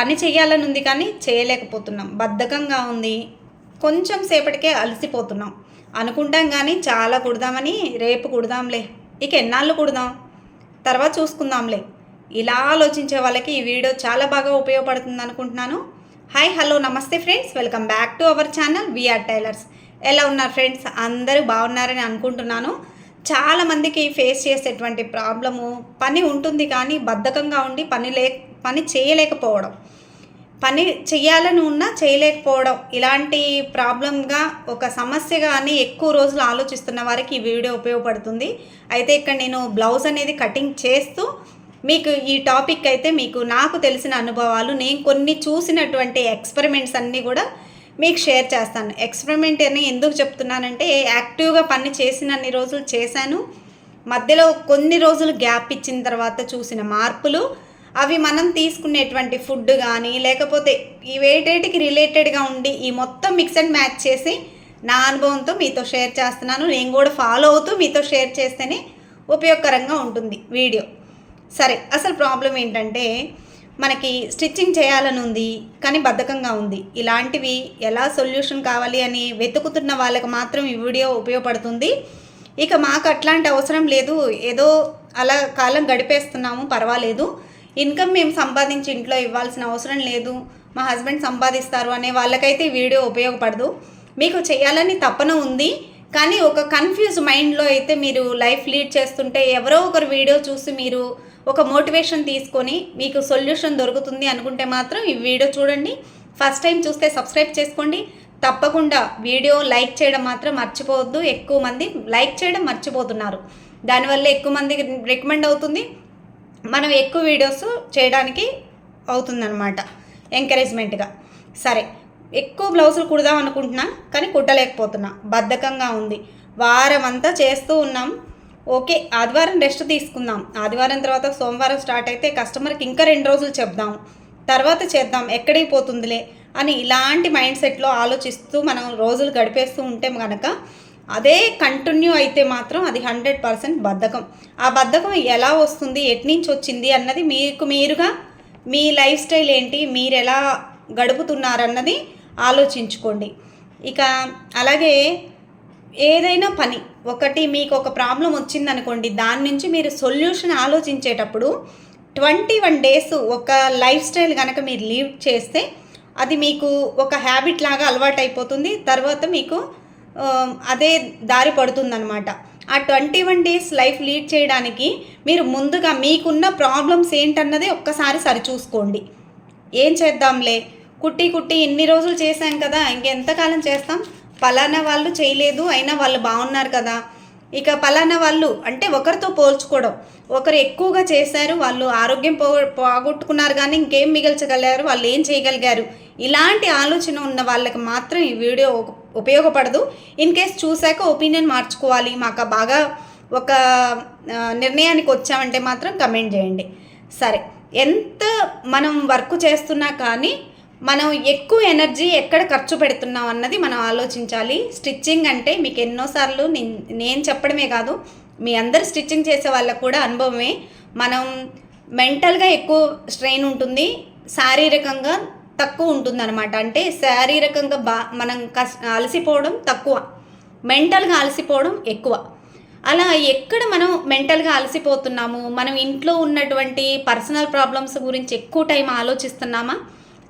పని చేయాలని ఉంది కానీ చేయలేకపోతున్నాం. బద్ధకంగా ఉంది. కొంచెం సేపటికే అలసిపోతున్నాం. అనుకుంటాం కానీ చాలా కుడదామని రేపు కుడదాంలే. ఇక ఎన్నాళ్ళు కుడదాం? తర్వాత చూసుకుందాంలే. ఇలా ఆలోచించే వాళ్ళకి ఈ వీడియో చాలా బాగా ఉపయోగపడుతుంది అనుకుంటున్నాను. Hi hello namaste friends welcome back to our channel VR tailors ఎలా ఉన్నారు ఫ్రెండ్స్ అందరూ బాగున్నారని అనుకుంటున్నాను. చాలామందికి ఫేస్ చేసేటువంటి ప్రాబ్లము పని ఉంటుంది కానీ బద్ధకంగా ఉండి పని లే పని చేయలేకపోవడం. పని చెయ్యాలని ఉన్నా చేయలేకపోవడం. ఇలాంటి ప్రాబ్లంగా ఒక సమస్యగా అని ఎక్కువ రోజులు ఆలోచిస్తున్న వారికి ఈ వీడియో ఉపయోగపడుతుంది. అయితే ఇక్కడ నేను బ్లౌజ్ అనేది కటింగ్ చేస్తూ మీకు ఈ టాపిక్ అయితే మీకు నాకు తెలిసిన అనుభవాలు నేను కొన్ని చూసినటువంటి ఎక్స్పెరిమెంట్స్ అన్నీ కూడా మీకు షేర్ చేస్తాను. ఎక్స్పెరిమెంట్ అని ఎందుకు చెప్తున్నానంటే యాక్టివ్గా పని చేసిన అన్ని రోజులు చేశాను. మధ్యలో కొన్ని రోజులు గ్యాప్ ఇచ్చిన తర్వాత చూసిన మార్పులు అవి మనం తీసుకునేటువంటి ఫుడ్ కానీ లేకపోతే ఈ వేటేటికి రిలేటెడ్గా ఉండి ఈ మొత్తం మిక్స్ అండ్ మ్యాచ్ చేసి నా అనుభవంతో మీతో షేర్ చేస్తున్నాను. నేను కూడా ఫాలో అవుతూ మీతో షేర్ చేస్తేనే ఉపయోగకరంగా ఉంటుంది వీడియో. సరే అసలు ప్రాబ్లం ఏంటంటే మనకి స్టిచ్చింగ్ చేయాలని ఉంది కానీ బద్ధకంగా ఉంది. ఇలాంటివి ఎలా సొల్యూషన్ కావాలి అని వెతుకుతున్న వాళ్ళకి మాత్రం ఈ వీడియో ఉపయోగపడుతుంది. ఇక మాకు అట్లాంటి అవసరం లేదు. ఏదో అలా కాలం గడిపేస్తున్నాము పర్వాలేదు. ఇన్కమ్ మేము సంపాదించి ఇంట్లో ఇవ్వాల్సిన అవసరం లేదు మా హస్బెండ్ సంపాదిస్తారు అనే వాళ్ళకైతే ఈ వీడియో ఉపయోగపడదు. మీకు చేయాలని తపన ఉంది కానీ ఒక కన్ఫ్యూజ్ మైండ్లో అయితే మీరు లైఫ్ లీడ్ చేస్తుంటే ఎవరో ఒకరు వీడియో చూసి మీరు ఒక మోటివేషన్ తీసుకొని మీకు సొల్యూషన్ దొరుకుతుంది అనుకుంటే మాత్రం ఈ వీడియో చూడండి. ఫస్ట్ టైం చూస్తే సబ్స్క్రైబ్ చేసుకోండి. తప్పకుండా వీడియో లైక్ చేయడం మాత్రం మర్చిపోవద్దు. ఎక్కువ మంది లైక్ చేయడం మర్చిపోతున్నారు. దానివల్ల ఎక్కువ మందికి రికమెండ్ అవుతుంది. మనం ఎక్కువ వీడియోస్ చేయడానికి అవుతుందన్నమాట ఎంకరేజ్మెంట్గా సరే ఎక్కువ బ్లౌజులు కుడదాం అనుకుంటున్నా కానీ కుట్టలేకపోతున్నా. బద్ధకంగా ఉంది. వారం అంతా చేస్తూ ఉన్నాం. ఓకే ఆదివారం రెస్ట్ తీసుకుందాం. ఆదివారం తర్వాత సోమవారం స్టార్ట్ అయితే కస్టమర్కి ఇంకా రెండు రోజులు చెప్దాం. తర్వాత చేద్దాం ఎక్కడికి పోతుందిలే అని ఇలాంటి మైండ్ సెట్లో ఆలోచిస్తూ మనం రోజులు గడిపేస్తూ ఉంటే కనుక అదే కంటిన్యూ అయితే మాత్రం అది హండ్రెడ్ పర్సెంట్ బద్ధకం. ఆ బద్ధకం ఎలా వస్తుంది ఎట్నుంచి వచ్చింది అన్నది మీకు మీరుగా మీ లైఫ్ స్టైల్ ఏంటి మీరు ఎలా గడుపుతున్నారన్నది ఆలోచించుకోండి. ఇక అలాగే ఏదైనా పని ఒకటి మీకు ఒక ప్రాబ్లం వచ్చిందనుకోండి దాని నుంచి మీరు సొల్యూషన్ ఆలోచించేటప్పుడు ట్వంటీ వన్ డేస్ ఒక లైఫ్ స్టైల్ కనుక మీరు లీవ్ చేస్తే అది మీకు ఒక హ్యాబిట్ లాగా అలవాటు అయిపోతుంది తర్వాత మీకు అదే దారి పడుతుందన్నమాట. ఆ twenty one days life lead చేయడానికి మీరు ముందుగా మీకున్న ప్రాబ్లమ్స్ ఏంటన్నది ఒక్కసారి సరిచూసుకోండి. ఏం చేద్దాంలే? కుట్టి కుట్టి ఇన్ని రోజులు చేశాం కదా ఇంకెంతకాలం చేస్తాం? ఫలానా వాళ్ళు చేయలేదు అయినా వాళ్ళు బాగున్నారు కదా. ఇక పలానా వాళ్ళు అంటే ఒకరితో పోల్చుకోవడం. ఒకరు ఎక్కువగా చేశారు వాళ్ళు ఆరోగ్యం పో పోగొట్టుకున్నారు కానీ ఇంకేం మిగల్చగలిగారు వాళ్ళు ఏం చేయగలిగారు? ఇలాంటి ఆలోచన ఉన్న వాళ్ళకి మాత్రం ఈ వీడియో ఉపయోగపడదు. ఇన్ కేస్ చూశాక ఒపీనియన్ మార్చుకోవాలి. మాకు బాగా ఒక నిర్ణయానికి వచ్చామంటే మాత్రం కమెంట్ చేయండి. సరే. ఎంత మనం వర్క్ చేస్తున్నా కానీ మనం ఎక్కువ ఎనర్జీ ఎక్కడ ఖర్చు పెడుతున్నాం అన్నది మనం ఆలోచించాలి. స్టిచ్చింగ్ అంటే మీకు ఎన్నోసార్లు నేను చెప్పడమే కాదు మీ అందరు స్టిచ్చింగ్ చేసే వాళ్ళకు కూడా అనుభవమే. మనం మెంటల్గా ఎక్కువ స్ట్రెయిన్ ఉంటుంది శారీరకంగా తక్కువ ఉంటుంది అనమాట అంటే శారీరకంగా బా మనం కష్ అలసిపోవడం తక్కువ. మెంటల్గా అలసిపోవడం ఎక్కువ. అలా ఎక్కడ మనం మెంటల్గా అలసిపోతున్నాము మనం ఇంట్లో ఉన్నటువంటి పర్సనల్ ప్రాబ్లమ్స్ గురించి ఎక్కువ టైం ఆలోచిస్తున్నామా?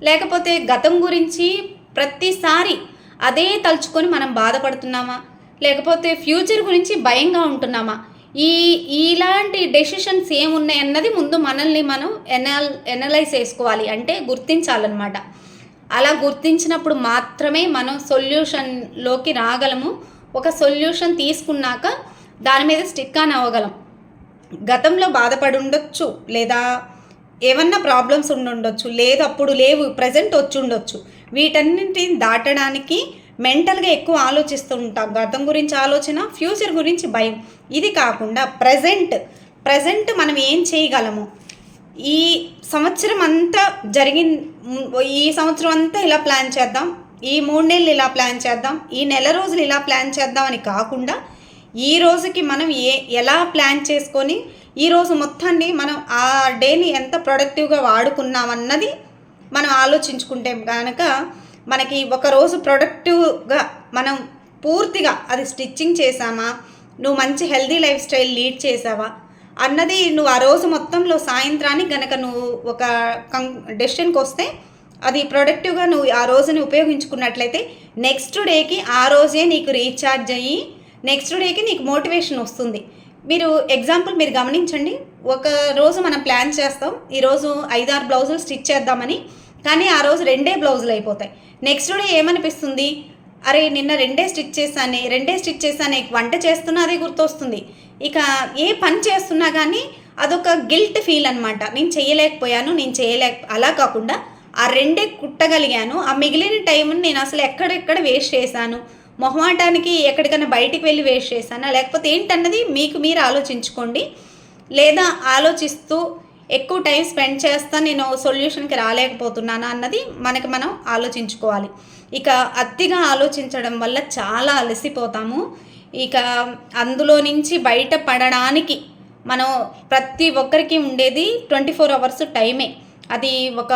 లేకపోతే గతం గురించి ప్రతిసారి అదే తలుచుకొని మనం బాధపడుతున్నామా? లేకపోతే ఫ్యూచర్ గురించి భయంగా ఉంటున్నామా? ఈ ఇలాంటి డెసిషన్స్ ఏమున్నాయి అన్నది ముందు మనల్ని మనం ఎనల్ ఎనలైజ్ చేసుకోవాలి అంటే గుర్తించాలన్నమాట. అలా గుర్తించినప్పుడు మాత్రమే మనం సొల్యూషన్లోకి రాగలము. ఒక సొల్యూషన్ తీసుకున్నాక దాని మీద స్టిక్ అని అవ్వగలం. గతంలో బాధపడి ఉండొచ్చు లేదా ఏమన్నా ప్రాబ్లమ్స్ ఉండుండొచ్చు లేదు అప్పుడు లేవు ప్రజెంట్ వచ్చి ఉండొచ్చు వీటన్నింటిని దాటడానికి మెంటల్గా ఎక్కువ ఆలోచిస్తూ ఉంటాం. గతం గురించి ఆలోచన ఫ్యూచర్ గురించి భయం. ఇది కాకుండా ప్రజెంట్ ప్రజెంట్ మనం ఏం చేయగలము? ఈ సంవత్సరం అంతా జరిగిన ఈ సంవత్సరం అంతా ఇలా ప్లాన్ చేద్దాం ఈ మూడు నెలలు ఇలా ప్లాన్ చేద్దాం ఈ నెల రోజులు ఇలా ప్లాన్ చేద్దాం అని కాకుండా ఈ రోజుకి మనం ఏ ఎలా ప్లాన్ చేసుకొని ఈరోజు మొత్తాన్ని మనం ఆ డేని ఎంత ప్రొడక్టివ్గా వాడుకున్నామన్నది మనం ఆలోచించుకుంటే కనుక మనకి ఒక రోజు ప్రొడక్టివ్గా మనం పూర్తిగా అది స్టిచ్చింగ్ చేసామా నువ్వు మంచి హెల్దీ లైఫ్ స్టైల్ లీడ్ చేసావా అన్నది నువ్వు ఆ రోజు మొత్తంలో సాయంత్రానికి గనక నువ్వు ఒక కం డెసిషన్కి వస్తే అది ప్రొడక్టివ్గా నువ్వు ఆ రోజుని ఉపయోగించుకున్నట్లయితే నెక్స్ట్ డేకి ఆ రోజే నీకు రీఛార్జ్ అయ్యి నెక్స్ట్ డేకి నీకు మోటివేషన్ వస్తుంది. మీరు ఎగ్జాంపుల్ మీరు గమనించండి. ఒక రోజు మనం ప్లాన్ చేస్తాం. ఈరోజు ఐదారు బ్లౌజులు స్టిచ్ చేద్దామని. కానీ ఆ రోజు రెండే బ్లౌజులు అయిపోతాయి. నెక్స్ట్ డే ఏమనిపిస్తుంది? అరే నిన్న రెండే స్టిచ్ చేశాను రెండే స్టిచ్ చేశాను వంట చేస్తున్నా అదే గుర్తొస్తుంది. ఇక ఏ పని చేస్తున్నా కానీ అదొక గిల్ట్ ఫీల్ అనమాట నేను చేయలేకపోయాను నేను చేయలేక అలా కాకుండా ఆ రెండే కుట్టగలిగాను. ఆ మిగిలిన టైంని నేను అసలు ఎక్కడెక్కడ వేస్ట్ చేశాను? మొహమాటానికి ఎక్కడికైనా బయటికి వెళ్ళి వేస్ట్ చేశానా? లేకపోతే ఏంటన్నది మీకు మీరు ఆలోచించుకోండి. లేదా ఆలోచిస్తూ ఎక్కువ టైం స్పెండ్ చేస్తా నేను సొల్యూషన్కి రాలేకపోతున్నానా అన్నది మనకి మనం ఆలోచించుకోవాలి. ఇక అతిగా ఆలోచించడం వల్ల చాలా అలసిపోతాము. ఇక అందులో నుంచి బయట పడడానికి మనం ప్రతి ఒక్కరికి ఉండేది ట్వంటీ ఫోర్ అవర్స్ టైమే. అది ఒక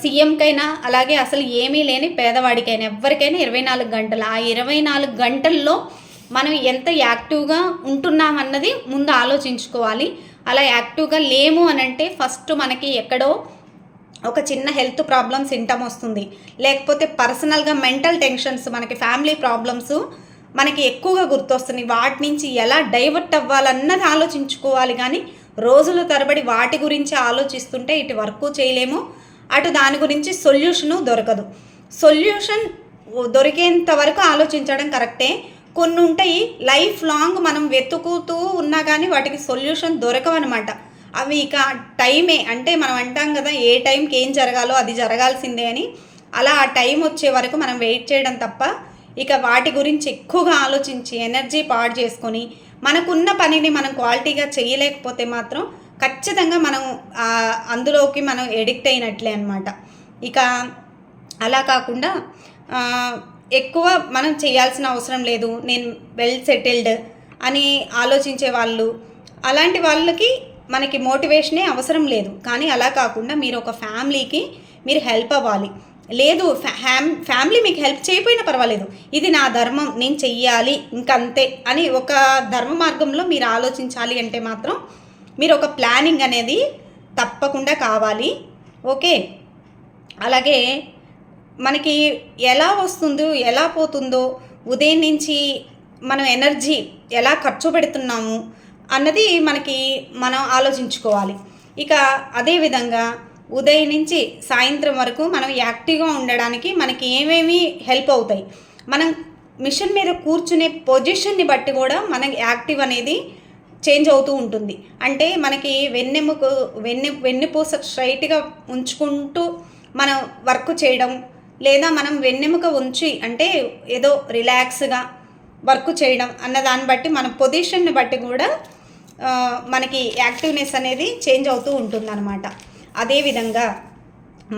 సీఎంకైనా అలాగే అసలు ఏమీ లేని పేదవాడికైనా ఎవరికైనా ఇరవై నాలుగు గంటలు. ఆ ఇరవై నాలుగు గంటల్లో మనం ఎంత యాక్టివ్గా ఉంటున్నామన్నది ముందు ఆలోచించుకోవాలి. అలా యాక్టివ్గా లేము అని అంటే ఫస్ట్ మనకి ఎక్కడో ఒక చిన్న హెల్త్ ప్రాబ్లమ్ సింటమ్ వస్తుంది. లేకపోతే పర్సనల్గా మెంటల్ టెన్షన్స్ మనకి ఫ్యామిలీ ప్రాబ్లమ్స్ మనకి ఎక్కువగా గుర్తొస్తున్నాయి. వాటి నుంచి ఎలా డైవర్ట్ అవ్వాలన్నది ఆలోచించుకోవాలి. కానీ రోజుల తరబడి వాటి గురించి ఆలోచిస్తుంటే ఇటు వర్క్ చేయలేము. అటు దాని గురించి సొల్యూషను దొరకదు. సొల్యూషన్ దొరికేంత వరకు ఆలోచించడం కరెక్టే. కొన్ని ఉంటాయి లైఫ్ లాంగ్ మనం వెతుకుతూ ఉన్నా కానీ వాటికి సొల్యూషన్ దొరకవన్నమాట అవి ఇక టైమే అంటే మనం అంటాం కదా ఏ టైంకి ఏం జరగాలో అది జరగాల్సిందే అని. అలా ఆ టైం వచ్చే వరకు మనం వెయిట్ చేయడం తప్ప ఇక వాటి గురించి ఎక్కువగా ఆలోచించి ఎనర్జీ పాడు చేసుకొని మనకున్న పనిని మనం క్వాలిటీగా చేయలేకపోతే మాత్రం ఖచ్చితంగా మనం అందులోకి మనం ఎడిక్ట్ అయినట్లే అనమాట ఇక అలా కాకుండా ఎక్కువ మనం చేయాల్సిన అవసరం లేదు నేను వెల్ సెటిల్డ్ అని ఆలోచించే వాళ్ళు అలాంటి వాళ్ళకి మనకి మోటివేషనే అవసరం లేదు. కానీ అలా కాకుండా మీరు ఒక ఫ్యామిలీకి మీరు హెల్ప్ అవ్వాలి. లేదు ఫ్యామ్ ఫ్యామిలీ మీకు హెల్ప్ చేయకపోయినా పర్వాలేదు. ఇది నా ధర్మం నేను చెయ్యాలి ఇంకంతే అని ఒక ధర్మ మార్గంలో మీరు ఆలోచించాలి అంటే మాత్రం మీరు ఒక ప్లానింగ్ అనేది తప్పకుండా కావాలి. ఓకే? అలాగే మనకి ఎలా వస్తుందో ఎలా పోతుందో ఉదయం నుంచి మనం ఎనర్జీ ఎలా ఖర్చు పెడుతున్నాము అన్నది మనకి మనం ఆలోచించుకోవాలి. ఇక అదేవిధంగా ఉదయం నుంచి సాయంత్రం వరకు మనం యాక్టివ్గా ఉండడానికి మనకి ఏమేమి హెల్ప్ అవుతాయి. మనం మిషన్ మీద కూర్చునే పొజిషన్ని బట్టి కూడా మనకి యాక్టివ్ అనేది చేంజ్ అవుతూ ఉంటుంది. అంటే మనకి వెన్నెముకు వెన్నె వెన్నెపూస స్ట్రైట్గా ఉంచుకుంటూ మనం వర్క్ చేయడం లేదా మనం వెన్నెముక ఉంచి అంటే ఏదో రిలాక్స్గా వర్క్ చేయడం అన్న దాన్ని బట్టి మన పొజిషన్ని బట్టి కూడా మనకి యాక్టివ్నెస్ అనేది చేంజ్ అవుతూ ఉంటుందన్నమాట. అదేవిధంగా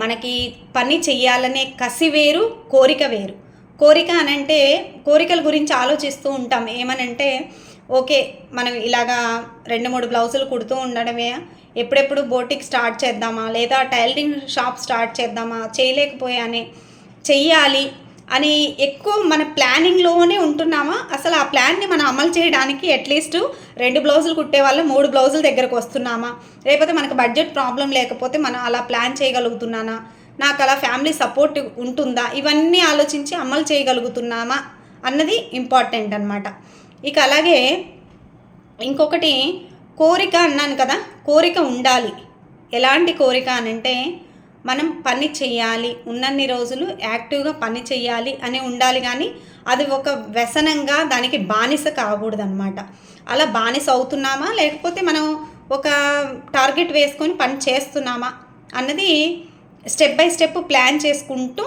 మనకి పని చెయ్యాలనే కసి వేరు కోరిక వేరు. కోరిక అనంటే కోరికల గురించి ఆలోచిస్తూ ఉంటాం. ఏమనంటే ఓకే మనం ఇలాగా రెండు మూడు బ్లౌజులు కుడుతూ ఉండడమే. ఎప్పుడెప్పుడు బోటిక్ స్టార్ట్ చేద్దామా? లేదా టైలరింగ్ షాప్ స్టార్ట్ చేద్దామా? చేయలేకపోయానే. చెయ్యాలి అని ఎక్కువ మన ప్లానింగ్లోనే ఉంటున్నామా? అసలు ఆ ప్లాన్ని మనం అమలు చేయడానికి అట్లీస్ట్ రెండు బ్లౌజులు కుట్టే వాళ్ళు మూడు బ్లౌజుల దగ్గరకు వస్తున్నామా? లేకపోతే మనకు బడ్జెట్ ప్రాబ్లం లేకపోతే మనం అలా ప్లాన్ చేయగలుగుతున్నానా? నాకు అలా ఫ్యామిలీ సపోర్ట్ ఉంటుందా? ఇవన్నీ ఆలోచించి అమలు చేయగలుగుతున్నామా? అన్నది ఇంపార్టెంట్ అనమాట ఇక అలాగే ఇంకొకటి కోరిక అన్నాను కదా కోరిక ఉండాలి. ఎలాంటి కోరిక అనంటే మనం పని చెయ్యాలి ఉన్నన్ని రోజులు యాక్టివ్గా పని చెయ్యాలి అని ఉండాలి కానీ అది ఒక వ్యసనంగా దానికి బానిస కాకూడదనమాట అలా బానిస అవుతున్నామా లేకపోతే మనం ఒక టార్గెట్ వేసుకొని పని చేస్తున్నామా అన్నది స్టెప్ బై స్టెప్ ప్లాన్ చేసుకుంటూ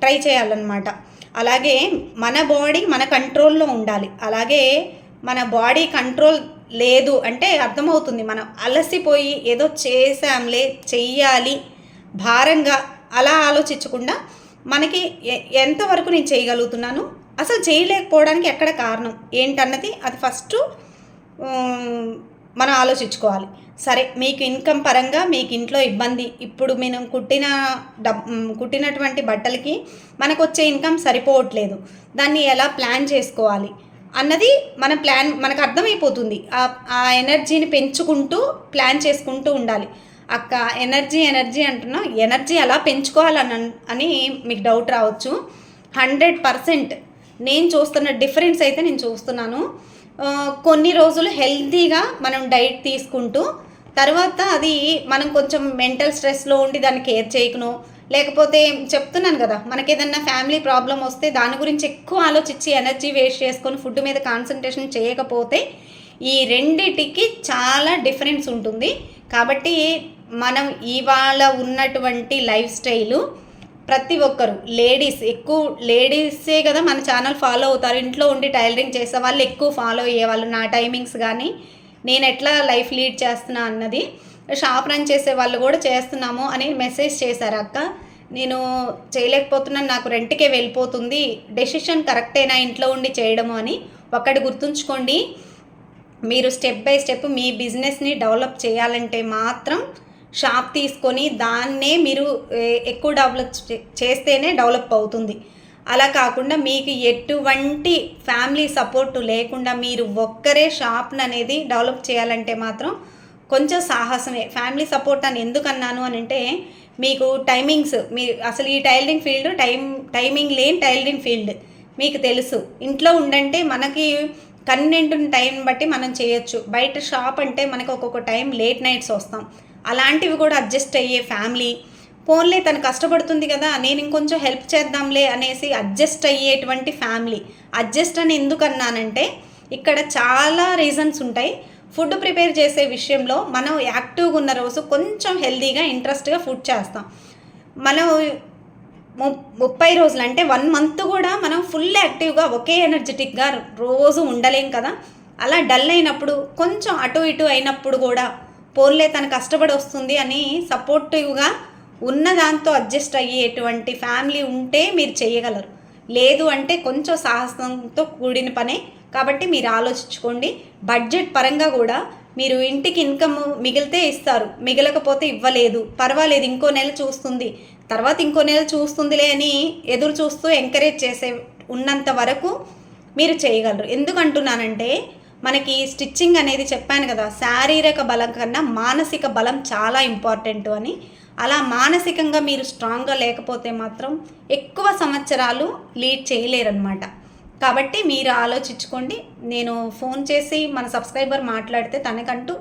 ట్రై చేయాలన్నమాట. అలాగే మన బాడీ మన కంట్రోల్లో ఉండాలి. అలాగే మన బాడీ కంట్రోల్ లేదు అంటే అర్థమవుతుంది. మనం అలసిపోయి ఏదో చేసాంలే చెయ్యాలి భారంగా అలా ఆలోచించకుండా మనకి ఎంతవరకు నేను చేయగలుగుతున్నాను? అసలు చేయలేకపోవడానికి ఎక్కడ కారణం? ఏంటన్నది అది ఫస్ట్ మనం ఆలోచించుకోవాలి. సరే మీకు ఇన్కమ్ పరంగా మీకు ఇంట్లో ఇబ్బంది. ఇప్పుడు మనం కుట్టిన డబ్ కుట్టినటువంటి బట్టలకి మనకు వచ్చే ఇన్కమ్ సరిపోవట్లేదు. దాన్ని ఎలా ప్లాన్ చేసుకోవాలి? అన్నది మన ప్లాన్ మనకు అర్థమైపోతుంది. ఆ- ఎనర్జీని పెంచుకుంటూ ప్లాన్ చేసుకుంటూ ఉండాలి. అక్క ఎనర్జీ ఎనర్జీ అంటున్నాం ఎనర్జీ ఎలా పెంచుకోవాలని అని మీకు డౌట్ రావచ్చు. హండ్రెడ్ పర్సెంట్ నేను చూస్తున్న డిఫరెన్స్ అయితే నేను చూస్తున్నాను. కొన్ని రోజులు హెల్తీగా మనం డైట్ తీసుకుంటూ తర్వాత అది మనం కొంచెం మెంటల్ స్ట్రెస్లో ఉండి దాన్ని కేర్ చేయకును. లేకపోతే చెప్తున్నాను కదా మనకి ఏదన్నా ఫ్యామిలీ ప్రాబ్లం వస్తే దాని గురించి ఎక్కువ ఆలోచించి ఎనర్జీ వేస్ట్ చేసుకొని ఫుడ్ మీద కాన్సన్ట్రేషన్ చేయకపోతే ఈ రెండిటికి చాలా డిఫరెన్స్ ఉంటుంది. కాబట్టి మనం ఇవాళ ఉన్నటువంటి లైఫ్ స్టైలు ప్రతి ఒక్కరు లేడీస్ ఎక్కువ లేడీసే కదా మన ఛానల్ ఫాలో అవుతారు. ఇంట్లో ఉండి టైలరింగ్ చేసే వాళ్ళు ఎక్కువ ఫాలో అయ్యేవాళ్ళు నా టైమింగ్స్ కానీ నేను ఎట్లా లైఫ్ లీడ్ చేస్తున్నా అన్నది షాప్ రన్ చేసే వాళ్ళు కూడా చేస్తున్నాము అని మెసేజ్ చేశారు అక్క. నేను చేయలేకపోతున్నాను నాకు రెంట్కే వెళ్ళిపోతుంది. డెసిషన్ కరెక్టేనా ఇంట్లో ఉండి చేయడము అని ఒక్కటి గుర్తుంచుకోండి. మీరు స్టెప్ బై స్టెప్ మీ బిజినెస్ని డెవలప్ చేయాలంటే మాత్రం షాప్ తీసుకొని దాన్నే మీరు ఎక్కువ డెవలప్ చే- చేస్తేనే డెవలప్ అవుతుంది. అలా కాకుండా మీకు ఎటువంటి ఫ్యామిలీ సపోర్ట్ లేకుండా మీరు ఒక్కరే షాప్ని అనేది డెవలప్ చేయాలంటే మాత్రం కొంచెం సాహసమే. ఫ్యామిలీ సపోర్ట్ అని ఎందుకు అన్నాను అని అంటే మీకు టైమింగ్స్ మీ అసలు ఈ టైలరింగ్ ఫీల్డ్ టైం టైమింగ్ లేని టైలరింగ్ ఫీల్డ్ మీకు తెలుసు. ఇంట్లో ఉండంటే మనకి కన్వీనియంట్ టైం బట్టి మనం చేయొచ్చు. బయట షాప్ అంటే మనకు ఒక్కొక్క టైం లేట్ నైట్స్ వస్తాం. అలాంటివి కూడా అడ్జస్ట్ అయ్యే ఫ్యామిలీ. పోన్లే తను కష్టపడుతుంది కదా నేను ఇంకొంచెం హెల్ప్ చేద్దాంలే అనేసి అడ్జస్ట్ అయ్యేటువంటి ఫ్యామిలీ. అడ్జస్ట్ అని ఎందుకు అన్నానంటే ఇక్కడ చాలా రీజన్స్ ఉంటాయి. ఫుడ్ ప్రిపేర్ చేసే విషయంలో మనం యాక్టివ్గా ఉన్న రోజు కొంచెం హెల్తీగా ఇంట్రెస్ట్గా ఫుడ్ చేస్తాం. మనం ముప్పై రోజులు అంటే వన్ మంత్ కూడా మనం ఫుల్ యాక్టివ్గా ఒకే ఎనర్జెటిక్గా రోజు ఉండలేం కదా. అలా డల్ అయినప్పుడు కొంచెం అటు ఇటు అయినప్పుడు కూడా పోన్లే తను కష్టపడి వస్తుంది అని సపోర్టివ్గా ఉన్న దాంతో అడ్జస్ట్ అయ్యేటువంటి ఫ్యామిలీ ఉంటే మీరు చేయగలరు. లేదు అంటే కొంచెం సాహసంతో కూడిన పనే. కాబట్టి మీరు ఆలోచించుకోండి. బడ్జెట్ పరంగా కూడా మీరు ఇంటికి ఇన్కమ్ మిగిలితే ఇస్తారు. మిగలకపోతే ఇవ్వలేదు. పర్వాలేదు ఇంకో నెల చూస్తుంది. తర్వాత ఇంకో నెల చూస్తుందిలే అని ఎదురు చూస్తూ ఎంకరేజ్ చేసే ఉన్నంత వరకు మీరు చేయగలరు. ఎందుకంటున్నానంటే మనకి స్టిచ్చింగ్ అనేది చెప్పాను కదా శారీరక బలం కన్నా మానసిక బలం చాలా ఇంపార్టెంట్ అని. అలా మానసికంగా మీరు స్ట్రాంగ్గా లేకపోతే మాత్రం ఎక్కువ సంవత్సరాలు లీడ్ చేయలేరన్నమాట. కాబట్టి మీరు ఆలోచించుకోండి. నేను ఫోన్ చేసి మన సబ్స్క్రైబర్ మాట్లాడితే తనకంటూ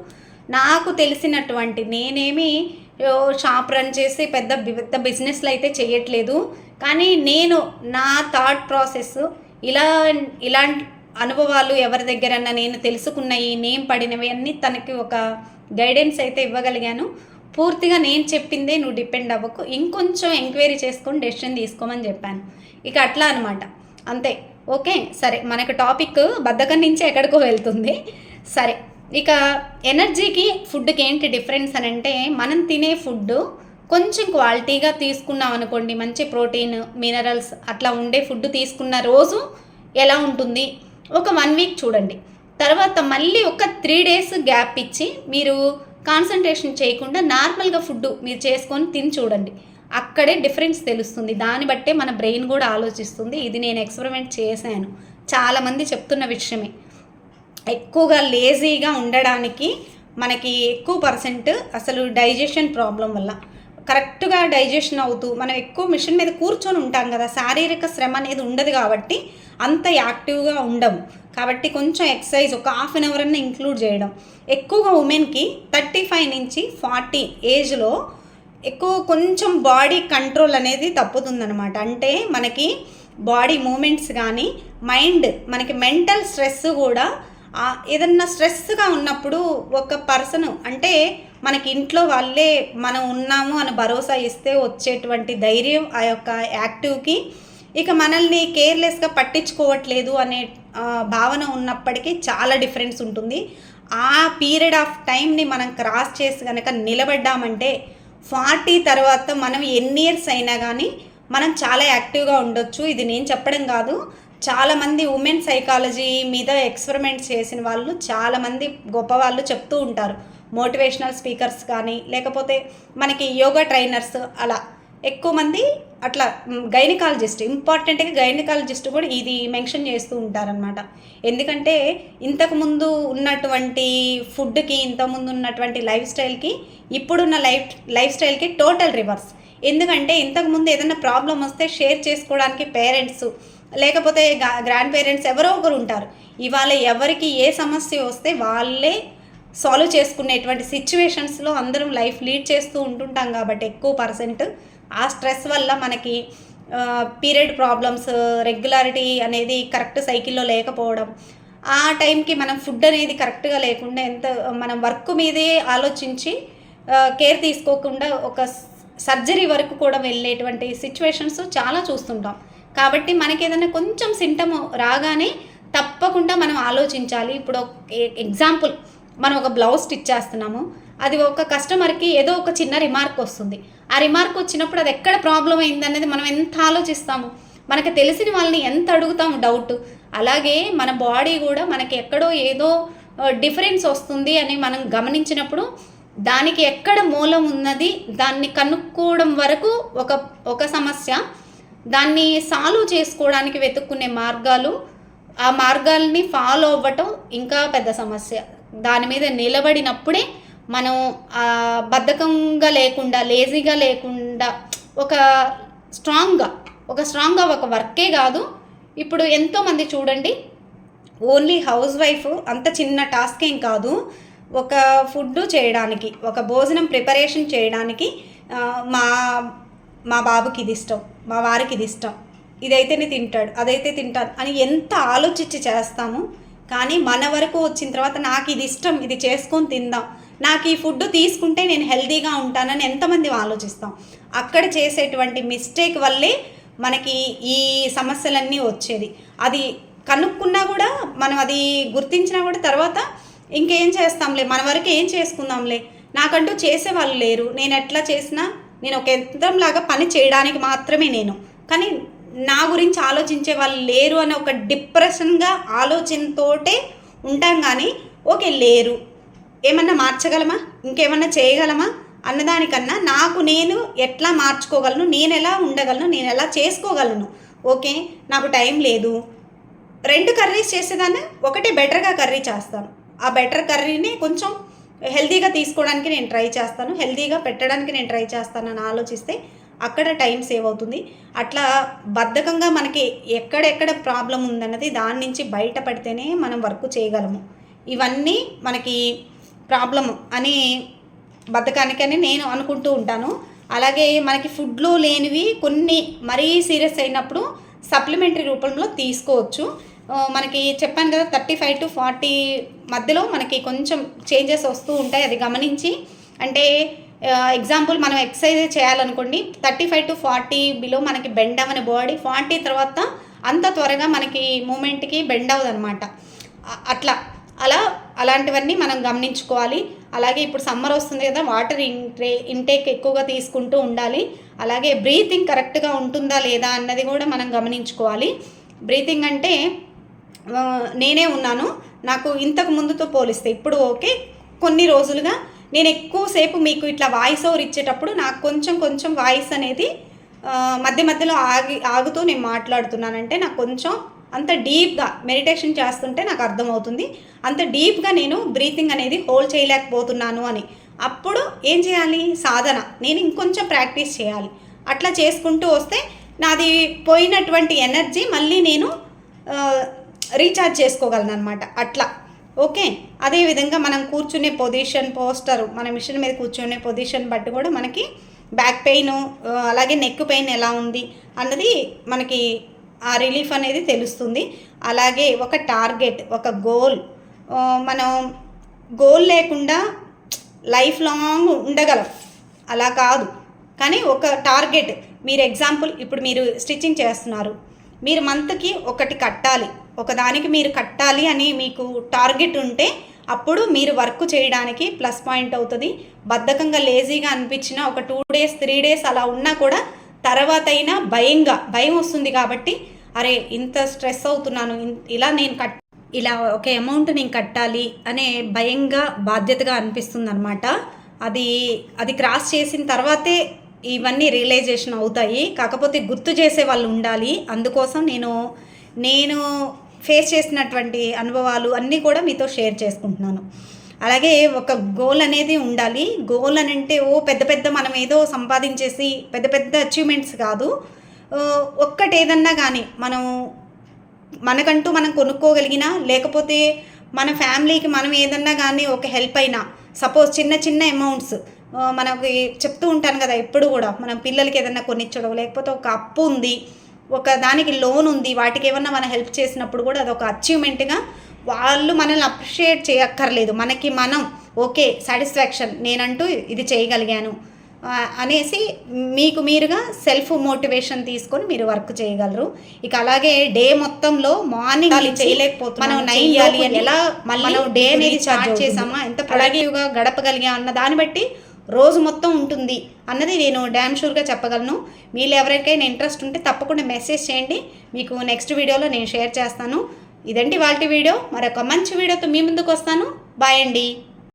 నాకు తెలిసినటువంటి నేనేమి షాప్ రన్ చేసి పెద్ద పెద్ద బిజినెస్లు అయితే చేయట్లేదు. కానీ నేను నా థాట్ ప్రాసెస్ ఇలా ఇలాంటి అనుభవాలు ఎవరి దగ్గరన్నా నేను తెలుసుకున్నవి నేను పడినవి అన్నీ తనకి ఒక గైడెన్స్ అయితే ఇవ్వగలిగాను. పూర్తిగా నేను చెప్పిందే నువ్వు డిపెండ్ అవ్వకు. ఇంకొంచెం ఎంక్వైరీ చేసుకొని డెసిషన్ తీసుకోమని చెప్పాను. ఇక అట్లా అనమాట అంతే. ఓకే సరే. మనకు టాపిక్ బద్ధకం నుంచి ఎక్కడికో వెళ్తుంది. సరే. ఇక ఎనర్జీకి ఫుడ్కి ఏంటి డిఫరెన్స్ అని అంటే మనం తినే ఫుడ్ కొంచెం క్వాలిటీగా తీసుకున్నాం అనుకోండి మంచి ప్రోటీన్ మినరల్స్ అట్లా ఉండే ఫుడ్ తీసుకున్న రోజు ఎలా ఉంటుంది? ఒక వన్ వీక్ చూడండి. తర్వాత మళ్ళీ ఒక త్రీ డేస్ గ్యాప్ ఇచ్చి మీరు కాన్సన్ట్రేషన్ చేయకుండా నార్మల్గా ఫుడ్ మీరు చేసుకొని తిని చూడండి. అక్కడే డిఫరెన్స్ తెలుస్తుంది. దాన్ని బట్టే మన బ్రెయిన్ కూడా ఆలోచిస్తుంది. ఇది నేను ఎక్స్పెరిమెంట్ చేశాను. చాలామంది చెప్తున్న విషయమే. ఎక్కువగా లేజీగా ఉండడానికి మనకి ఎక్కువ పర్సెంట్ అసలు డైజెషన్ ప్రాబ్లం వల్ల. కరెక్ట్గా డైజెషన్ అవుతూ మనం ఎక్కువ మిషన్ మీద కూర్చొని ఉంటాం కదా. శారీరక శ్రమ అనేది ఉండదు కాబట్టి అంత యాక్టివ్గా ఉండము. కాబట్టి కొంచెం ఎక్సర్సైజ్ ఒక హాఫ్ అన్ అవర్ అన్న ఇంక్లూడ్ చేయడం. ఎక్కువగా ఉమెన్కి థర్టీ ఫైవ్ నుంచి ఫార్టీ ఏజ్లో ఎక్కువ కొంచెం బాడీ కంట్రోల్ అనేది తప్పుతుందనమాట అంటే మనకి బాడీ మూమెంట్స్ కానీ మైండ్ మనకి మెంటల్ స్ట్రెస్ కూడా ఏదన్నా స్ట్రెస్గా ఉన్నప్పుడు ఒక పర్సన్ అంటే మనకి ఇంట్లో వాళ్ళే మనం ఉన్నాము అని భరోసా ఇస్తే వచ్చేటువంటి ధైర్యం ఆ యొక్క యాక్టివ్కి ఇక మనల్ని కేర్లెస్గా పట్టించుకోవట్లేదు అనే భావన ఉన్నప్పటికీ చాలా డిఫరెన్స్ ఉంటుంది. ఆ పీరియడ్ ఆఫ్ టైంని మనం క్రాస్ చేసి కనుక నిలబడ్డామంటే ఫార్టీ తర్వాత మనం ఎన్ని ఇయర్స్ అయినా కానీ మనం చాలా యాక్టివ్గా ఉండొచ్చు. ఇది నేను చెప్పడం కాదు. చాలామంది ఉమెన్ సైకాలజీ మీద ఎక్స్పెరిమెంట్స్ చేసిన వాళ్ళు చాలామంది గొప్ప వాళ్ళు చెప్తూ ఉంటారు. మోటివేషనల్ స్పీకర్స్ కానీ లేకపోతే మనకి యోగా ట్రైనర్స్ అలా. ఎక్కువ మంది అట్లా గైనకాలజిస్ట్ ఇంపార్టెంట్గా గైనకాలజిస్ట్ కూడా ఇది మెన్షన్ చేస్తూ ఉంటారనమాట ఎందుకంటే ఇంతకుముందు ఉన్నటువంటి ఫుడ్కి ఇంతకుముందు ఉన్నటువంటి లైఫ్ స్టైల్కి ఇప్పుడున్న లైఫ్ లైఫ్ స్టైల్కి టోటల్ రివర్స్. ఎందుకంటే ఇంతకుముందు ఏదైనా ప్రాబ్లం వస్తే షేర్ చేసుకోవడానికి పేరెంట్స్ లేకపోతే గ్రాండ్ పేరెంట్స్ ఎవరో ఒకరు ఉంటారు. ఇవాళ ఎవరికి ఏ సమస్య వస్తే వాళ్ళే సాల్వ్ చేసుకునేటువంటి సిచ్యువేషన్స్లో అందరం లైఫ్ లీడ్ చేస్తూ ఉంటుంటాం కాబట్టి ఎక్కువ పర్సెంట్ ఆ స్ట్రెస్ వల్ల మనకి పీరియడ్ ప్రాబ్లమ్స్ రెగ్యులారిటీ అనేది కరెక్ట్ సైకిల్లో లేకపోవడం ఆ టైంకి మనం ఫుడ్ అనేది కరెక్ట్గా లేకుండా ఎంత మనం వర్క్ మీదే ఆలోచించి కేర్ తీసుకోకుండా ఒక సర్జరీ వరకు కూడా వెళ్ళేటువంటి సిచ్యువేషన్స్ చాలా చూస్తుంటాం. కాబట్టి మనకి ఏదైనా కొంచెం సింటమ్ రాగానే తప్పకుండా మనం ఆలోచించాలి. ఇప్పుడు ఎగ్జాంపుల్ మనం ఒక బ్లౌజ్ స్టిచ్ చేస్తున్నాము. అది ఒక కస్టమర్కి ఏదో ఒక చిన్న రిమార్క్ వస్తుంది. ఆ రిమార్క్ వచ్చినప్పుడు అది ఎక్కడ ప్రాబ్లం అయింది అనేది మనం ఎంత ఆలోచిస్తాము? మనకు తెలిసిన వాళ్ళని ఎంత అడుగుతాము? డౌట్ అలాగే మన బాడీ కూడా మనకి ఎక్కడో ఏదో డిఫరెన్స్ వస్తుంది అని మనం గమనించినప్పుడు దానికి ఎక్కడ మూలం ఉన్నది? దాన్ని కనుక్కోవడం వరకు ఒక ఒక సమస్య. దాన్ని సాల్వ్ చేసుకోవడానికి వెతుక్కునే మార్గాలు ఆ మార్గాల్ని ఫాలో అవ్వటం ఇంకా పెద్ద సమస్య. దాని మీద నిలబడినప్పుడే మనం బద్ధకంగా లేకుండా లేజీగా లేకుండా ఒక స్ట్రాంగ్గా ఒక స్ట్రాంగ్గా ఒక వర్కే కాదు. ఇప్పుడు ఎంతోమంది చూడండి ఓన్లీ హౌస్ వైఫ్ అంత చిన్న టాస్క్ ఏం కాదు. ఒక ఫుడ్ చేయడానికి ఒక భోజనం ప్రిపరేషన్ చేయడానికి మా మా బాబుకి ఇది ఇష్టం మా వారికి ఇది ఇష్టం. ఇదైతేనే తింటాడు అదైతే తింటాడు అని ఎంత ఆలోచించి చేస్తాము. కానీ మన వరకు వచ్చిన తర్వాత నాకు ఇది ఇష్టం ఇది చేసుకొని తిందాం. నాకు ఈ ఫుడ్ తీసుకుంటే నేను హెల్తీగా ఉంటానని ఎంతమంది ఆలోచిస్తాం. అక్కడ చేసేటువంటి మిస్టేక్ వల్లే మనకి ఈ సమస్యలన్నీ వచ్చేది. అది కనుక్కున్నా కూడా మనం అది గుర్తించినా కూడా తర్వాత ఇంకేం చేస్తాంలే మన వరకు ఏం చేసుకుందాంలే. నాకంటూ చేసే వాళ్ళు లేరు. నేను ఎట్లా చేసినా నేను ఒక యంత్రంలాగా పని చేయడానికి మాత్రమే నేను. కానీ నా గురించి ఆలోచించే వాళ్ళు లేరు అనే ఒక డిప్రెషన్గా ఆలోచనతోటే ఉంటాం కానీ ఓకే లేరు. ఏమన్నా మార్చగలమా? ఇంకేమన్నా చేయగలమా? అన్నదానికన్నా నాకు నేను ఎట్లా మార్చుకోగలను? నేను ఎలా ఉండగలను? నేను ఎలా చేసుకోగలను? ఓకే నాకు టైం లేదు. రెండు కర్రీస్ చేసేదాన్ని ఒకటే బెటర్గా కర్రీ చేస్తాను. ఆ బెటర్ కర్రీని కొంచెం హెల్తీగా తీసుకోవడానికి నేను ట్రై చేస్తాను. హెల్తీగా పెట్టడానికి నేను ట్రై చేస్తానని ఆలోచిస్తే అక్కడ టైం సేవ్ అవుతుంది. అట్లా బద్ధకంగా మనకి ఎక్కడెక్కడ ప్రాబ్లం ఉందన్నది దాని నుంచి బయటపడితేనే మనం వర్క్ చేయగలము. ఇవన్నీ మనకి ప్రాబ్లం అని బతకానికని నేను అనుకుంటూ ఉంటాను. అలాగే మనకి ఫుడ్లో లేనివి కొన్ని మరీ సీరియస్ అయినప్పుడు సప్లిమెంటరీ రూపంలో తీసుకోవచ్చు. మనకి చెప్పాను కదా థర్టీ ఫైవ్ టు ఫార్టీ మధ్యలో మనకి కొంచెం చేంజెస్ వస్తూ ఉంటాయి. అది గమనించి అంటే ఎగ్జాంపుల్ మనం exercise చేయాలనుకోండి thirty five to forty below మనకి బెండ్ అవ్వని బాడీ ఫార్టీ తర్వాత అంత త్వరగా మనకి మూమెంట్కి బెండ్ అవ్వదు అనమాట అట్లా. అలా అలాంటివన్నీ మనం గమనించుకోవాలి. అలాగే ఇప్పుడు సమ్మర్ వస్తుంది కదా వాటర్ ఇంటే ఇంటేక్ ఎక్కువగా తీసుకుంటూ ఉండాలి. అలాగే బ్రీతింగ్ కరెక్ట్గా ఉంటుందా లేదా అన్నది కూడా మనం గమనించుకోవాలి. బ్రీతింగ్ అంటే నేనే ఉన్నాను నాకు ఇంతకు ముందుతో పోలిస్తే ఇప్పుడు ఓకే కొన్ని రోజులుగా నేను ఎక్కువసేపు మీకు ఇట్లా వాయిస్ ఓవర్ ఇచ్చేటప్పుడు నాకు కొంచెం కొంచెం వాయిస్ అనేది మధ్య మధ్యలో ఆగి ఆగుతూ నేను మాట్లాడుతున్నానంటే నాకు కొంచెం అంత డీప్గా మెడిటేషన్ చేస్తుంటే నాకు అర్థమవుతుంది. అంత డీప్గా నేను బ్రీతింగ్ అనేది హోల్డ్ చేయలేకపోతున్నాను అని. అప్పుడు ఏం చేయాలి? సాధన. నేను ఇంకొంచెం ప్రాక్టీస్ చేయాలి. అట్లా చేసుకుంటూ వస్తే నాది పోయినటువంటి ఎనర్జీ మళ్ళీ నేను రీఛార్జ్ చేసుకోగలను అనమాట అట్లా. ఓకే? అదేవిధంగా మనం కూర్చునే పొజిషన్ పోస్టర్ మన మిషన్ మీద కూర్చునే పొజిషన్ బట్టి కూడా మనకి బ్యాక్ పెయిన్ అలాగే నెక్ పెయిన్ ఎలా ఉంది అన్నది మనకి ఆ రిలీఫ్ అనేది తెలుస్తుంది. అలాగే ఒక టార్గెట్ ఒక గోల్ మనం గోల్ లేకుండా లైఫ్ లాంగ్ ఉండగలం. అలా కాదు. కానీ ఒక టార్గెట్ మీరు ఎగ్జాంపుల్ ఇప్పుడు మీరు స్టిచ్చింగ్ చేస్తున్నారు. మీరు మంత్కి ఒకటి కట్టాలి. ఒకదానికి మీరు కట్టాలి అని మీకు టార్గెట్ ఉంటే అప్పుడు మీరు వర్క్ చేయడానికి ప్లస్ పాయింట్ అవుతుంది. బద్ధకంగా లేజీగా అనిపించిన ఒక టూ డేస్ త్రీ డేస్ అలా ఉన్నా కూడా తర్వాత అయినా భయంగా భయం వస్తుంది కాబట్టి అరే ఇంత స్ట్రెస్ అవుతున్నాను ఇలా నేను కట్ ఇలా ఒక అమౌంట్ నేను కట్టాలి అనే భయంగా బాధ్యతగా అనిపిస్తుంది అనమాట అది అది క్రాస్ చేసిన తర్వాతే ఇవన్నీ రియలైజేషన్ అవుతాయి. కాకపోతే గుర్తు చేసే వాళ్ళు ఉండాలి. అందుకోసం నేను నేను ఫేస్ చేసినటువంటి అనుభవాలు అన్నీ కూడా మీతో షేర్ చేసుకుంటున్నాను. అలాగే ఒక గోల్ అనేది ఉండాలి. గోల్ అని అంటే ఓ పెద్ద పెద్ద మనం ఏదో సంపాదించేసి పెద్ద పెద్ద అచీవ్మెంట్స్ కాదు. ఒక్కటి ఏదన్నా కానీ మనం మనకంటూ మనం కొనుక్కోగలిగినా లేకపోతే మన ఫ్యామిలీకి మనం ఏదన్నా కానీ ఒక హెల్ప్ అయినా సపోజ్ చిన్న చిన్న అమౌంట్స్ మనకి చెప్తూ ఉంటాను కదా ఎప్పుడు కూడా మనం పిల్లలకి ఏదన్నా కొనిచ్చడం లేకపోతే ఒక అప్పు ఉంది ఒక దానికి లోన్ ఉంది వాటికి ఏమన్నా మనం హెల్ప్ చేసినప్పుడు కూడా అదొక అచీవ్మెంట్గా వాళ్ళు మనల్ని అప్రిషియేట్ చేయక్కర్లేదు. మనకి మనం ఓకే సాటిస్ఫాక్షన్ నేనంటూ ఇది చేయగలిగాను అనేసి మీకు మీరుగా సెల్ఫ్ మోటివేషన్ తీసుకొని మీరు వర్క్ చేయగలరు. ఇక అలాగే డే మొత్తంలో మార్నింగ్ చేయలేకపోతున్నాం. మనం నైన్ చేయాలి అని ఎలా మనం డే అనేది స్టార్ట్ చేసామా ఎంత ప్రొడక్టివ్గా గడపగలిగా అన్న దాన్ని బట్టి రోజు మొత్తం ఉంటుంది అన్నది నేను డ్యామ్ షూర్గా చెప్పగలను. మీరు ఎవరికైనా ఇంట్రెస్ట్ ఉంటే తప్పకుండా మెసేజ్ చేయండి. మీకు నెక్స్ట్ వీడియోలో నేను షేర్ చేస్తాను. ఇదండి వాళ్ళ వీడియో. మరొక మంచి వీడియోతో మీ ముందుకు వస్తాను. బాయ్ అండి.